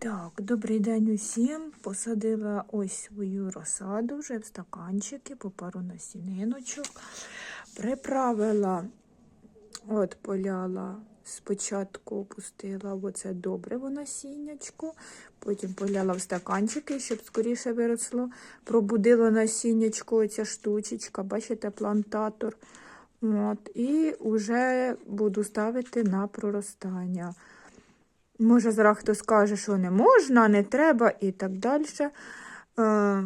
Так, добрий день усім. Посадила ось свою розсаду вже в стаканчики по пару насіниночок. Приправила, от поляла, спочатку пустила в оце добриво насіннячко, потім поляла в стаканчики, щоб скоріше виросло. Пробудила насіннячко, оця штучечка, бачите, плантатор. От, і вже буду ставити на проростання. Може, зараз хто скаже, що не можна, не треба і так далі. Е,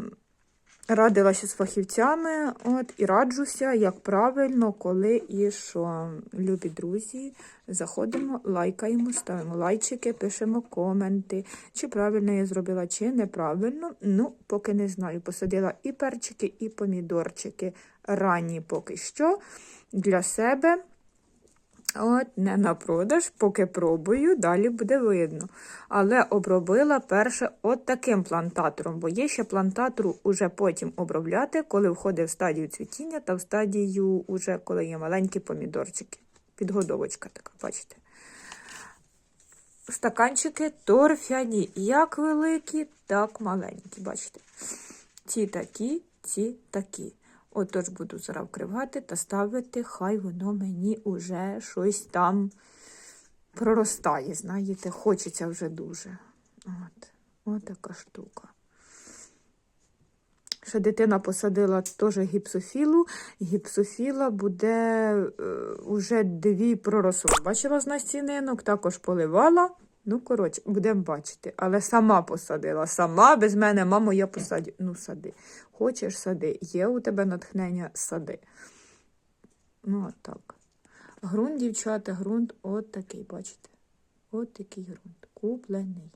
радилася з фахівцями от, і раджуся, як правильно, коли і що. Любі друзі, заходимо, лайкаємо, ставимо лайчики, пишемо коменти, чи правильно я зробила, чи неправильно. Ну, поки не знаю. Посадила і перчики, і помідорчики ранні поки що для себе. От, не на продаж, поки пробую, далі буде видно. Але обробила перше от таким плантатором, бо є ще плантатору уже потім обробляти, коли входить в стадію цвітіння та в стадію, уже коли є маленькі помідорчики. Підгодовочка така, бачите. Стаканчики торфяні, як великі, так маленькі. Бачите? Ці такі, ці такі. Отож буду зараз вкривати та ставити, хай воно мені уже щось там проростає. Знаєте, хочеться вже дуже. От, от така штука. Ще дитина посадила теж гіпсофілу. Гіпсофіла буде е, уже дві проросло. Бачила з настінинок, також поливала. Ну, коротше, будемо бачити. Але сама посадила. Сама без мене, мамо, я посадю. Ну, сади. Хочеш сади. Є у тебе натхнення сади. Ну, от так. Грунт, дівчата, грунт от такий, бачите? От такий грунт. Куплений.